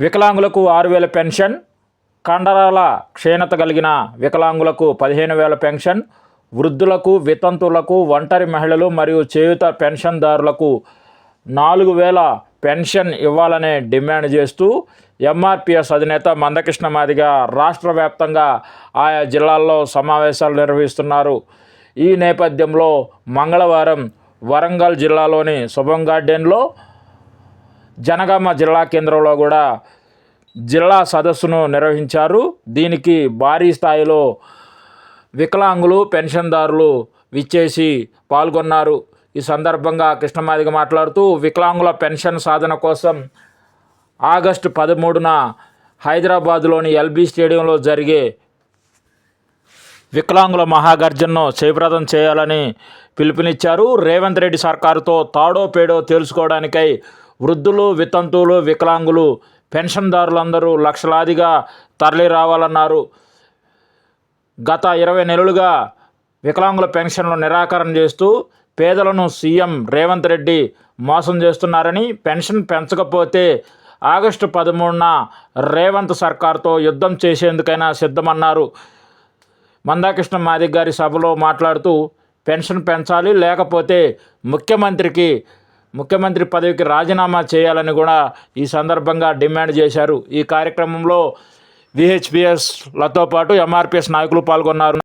వికలాంగులకు ఆరు వేల పెన్షన్ కండరాల క్షీణత కలిగిన వికలాంగులకు పదిహేను వేల పెన్షన్ వృద్ధులకు వితంతువులకు ఒంటరి మహిళలు మరియు చేయుత పెన్షన్దారులకు నాలుగు వేల పెన్షన్ ఇవ్వాలనే డిమాండ్ చేస్తూ ఎంఆర్పిఎస్ అధినేత మందకృష్ణ మాదిగ రాష్ట్ర వ్యాప్తంగా ఆయా జిల్లాల్లో సమావేశాలు నిర్వహిస్తున్నారు. ఈ నేపథ్యంలో మంగళవారం వరంగల్ జిల్లాలోని శుభం గార్డెన్లో జనగామ జిల్లా కేంద్రంలో కూడా జిల్లా సదస్సును నిర్వహించారు. దీనికి భారీ స్థాయిలో వికలాంగులు పెన్షన్దారులు విచ్చేసి పాల్గొన్నారు. ఈ సందర్భంగా కృష్ణమాదిగ మాట్లాడుతూ వికలాంగుల పెన్షన్ సాధన కోసం ఆగస్టు పదమూడున హైదరాబాద్లోని ఎల్బీ స్టేడియంలో జరిగే వికలాంగుల మహాగర్జన్ను జయప్రదం చేయాలని పిలుపునిచ్చారు. రేవంత్ రెడ్డి సర్కారుతో తాడో పేడో తేల్చుకోవడానికై వృద్ధులు వితంతువులు వికలాంగులు పెన్షన్దారులందరూ లక్షలాదిగా తరలి రావాలన్నారు. గత ఇరవై నెలలుగా వికలాంగుల పెన్షన్లు నిరాకరణ చేస్తూ పేదలను సీఎం రేవంత్ రెడ్డి మోసం చేస్తున్నారని పెన్షన్ పెంచకపోతే ఆగస్టు పదమూడున రేవంత్ సర్కార్తో యుద్ధం చేసేందుకైనా సిద్ధమన్నారు. మందాకృష్ణ మాదిక్ గారి సభలో మాట్లాడుతూ పెన్షన్ పెంచాలి లేకపోతే ముఖ్యమంత్రికి ముఖ్యమంత్రి పదవికి రాజీనామా చేయాలని కూడా ఈ సందర్భంగా డిమాండ్ చేశారు. ఈ కార్యక్రమంలో విహెచ్పిఎస్లతో పాటు ఎంఆర్పిఎస్ నాయకులు పాల్గొన్నారు.